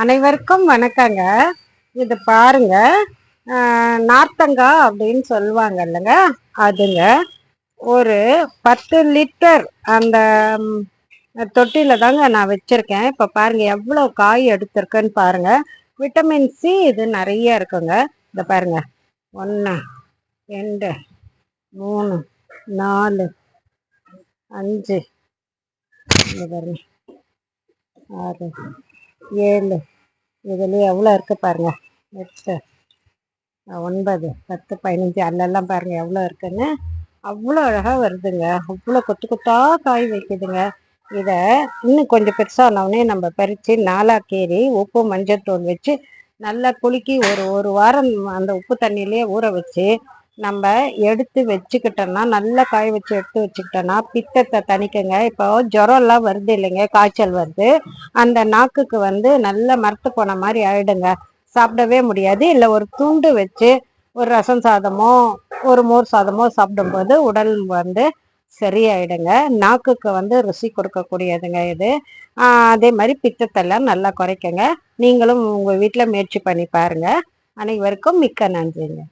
அனைவருக்கும் வணக்கங்க. இது பாருங்க. நார்த்தங்காய் அப்படின்னு சொல்லுவாங்க இல்லைங்க. அதுங்க ஒரு பத்து லிட்டர் அந்த தொட்டியில் தாங்க நான் வச்சிருக்கேன். இப்போ பாருங்க எவ்வளோ காய் எடுத்திருக்குன்னு பாருங்க. விட்டமின் சி இது நிறைய இருக்குங்க. இந்த பாருங்க. ஒன்று ரெண்டு மூணு நாலு அஞ்சு. பாருங்க. ஆறு. ஏழு. இதுலேயே எவ்வளோ இருக்குது பாருங்கள் எட்டு. ஒன்பது பத்து பதினஞ்சு அல்லெல்லாம் பாருங்கள் எவ்வளோ இருக்குன்னு. அவ்வளோ அழகாக வருதுங்க. அவ்வளோ கொத்து கொத்தாக காய் வைக்குதுங்க. இதை இன்னும் கொஞ்சம் பெருசானவுடனே நம்ம பறித்து நாலாக கீறி உப்பு மஞ்சள் தூள் வச்சு நல்லா குலுக்கி ஒரு ஒரு வாரம் அந்த உப்பு தண்ணியிலே ஊற வச்சு நம்ம எடுத்து வச்சுக்கிட்டோம்னா நல்லா காய வச்சு எடுத்து வச்சுக்கிட்டோம்னா பித்தத்தை தணிக்குங்க. இப்போ ஜுரம் எல்லாம் வருது இல்லைங்க காய்ச்சல் வருது. அந்த நாக்குக்கு வந்து நல்ல மரத்து போன மாதிரி ஆயிடுங்க. சாப்பிடவே முடியாது. இல்லை ஒரு துண்டு வச்சு ஒரு ரசம் சாதமோ ஒரு மோர் சாதமோ சாப்பிடும்போது உடல் வந்து சரியாயிடுங்க. நாக்குக்கு வந்து ருசி கொடுக்கக்கூடியதுங்க இது. அதே மாதிரி பித்தத்தெல்லாம் நல்லா குறைக்குங்க. நீங்களும் உங்கள் வீட்டில் முயற்சி பண்ணி பாருங்க. அனைவருக்கும் மிக்க நன்றிங்க.